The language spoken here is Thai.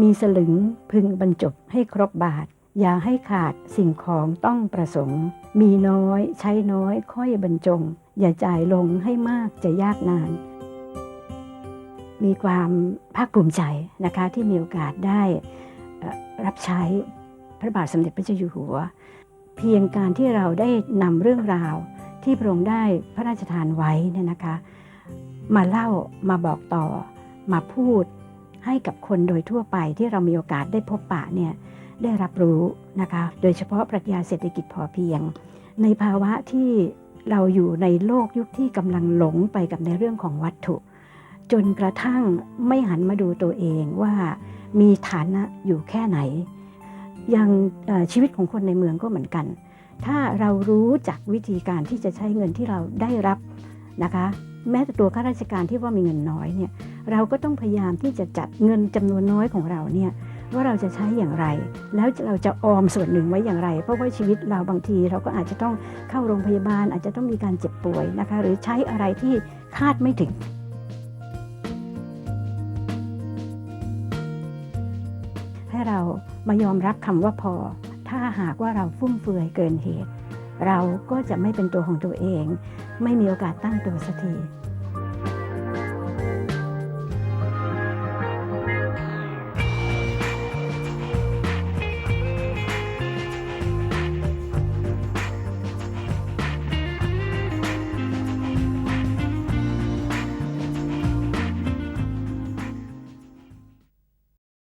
มีสลึงพึงบรรจบให้ครบบาท อย่าให้ขาดสิ่งของต้องประสงค์ มีน้อยใช้น้อยค่อยบรรจง อย่าจ่ายลงให้มากจะยากนาน มีความภาคภูมิใจนะคะที่มีโอกาสได้รับใช้พระบาทสมเด็จพระเจ้าอยู่หัว เพียงการที่เราได้นำเรื่องราวที่พระองค์ได้พระราชทานไว้เนี่ยนะคะ มาเล่ามาบอกต่อมาพูด ให้กับคนโดยทั่วไปที่เรามีโอกาสได้พบปะเนี่ยได้รับรู้นะคะ โดยเฉพาะปรัชญาเศรษฐกิจพอเพียง ในภาวะที่เราอยู่ในโลกยุคที่กำลังหลงไปกับในเรื่องของวัตถุ จนกระทั่งไม่หันมาดูตัวเองว่ามีฐานะอยู่แค่ไหนย่างชีวิตของคนในเมืองก็เหมือนกัน ถ้าเรารู้จักวิธีการที่จะใช้เงินที่เราได้รับนะคะ แม้แต่ตัวข้าราชการที่ว่ามีเงินน้อยเนี่ย เราก็ต้องพยายามที่จะจัดเงินจำนวนน้อยของเราเนี่ยว่าเราจะใช้อย่างไร แล้วเราจะออมส่วนหนึ่งไว้อย่างไร เพราะว่าชีวิตเราบางทีเราก็อาจจะต้องเข้าโรงพยาบาล อาจจะต้องมีการเจ็บป่วยนะคะ หรือใช้อะไรที่คาดไม่ถึง ให้เรามายอมรับคำว่าพอ ถ้าหากว่าเราฟุ่มเฟือยเกินเหตุ เราก็จะไม่เป็นตัวของตัวเอง ไม่มีโอกาสตั้งตัวสักที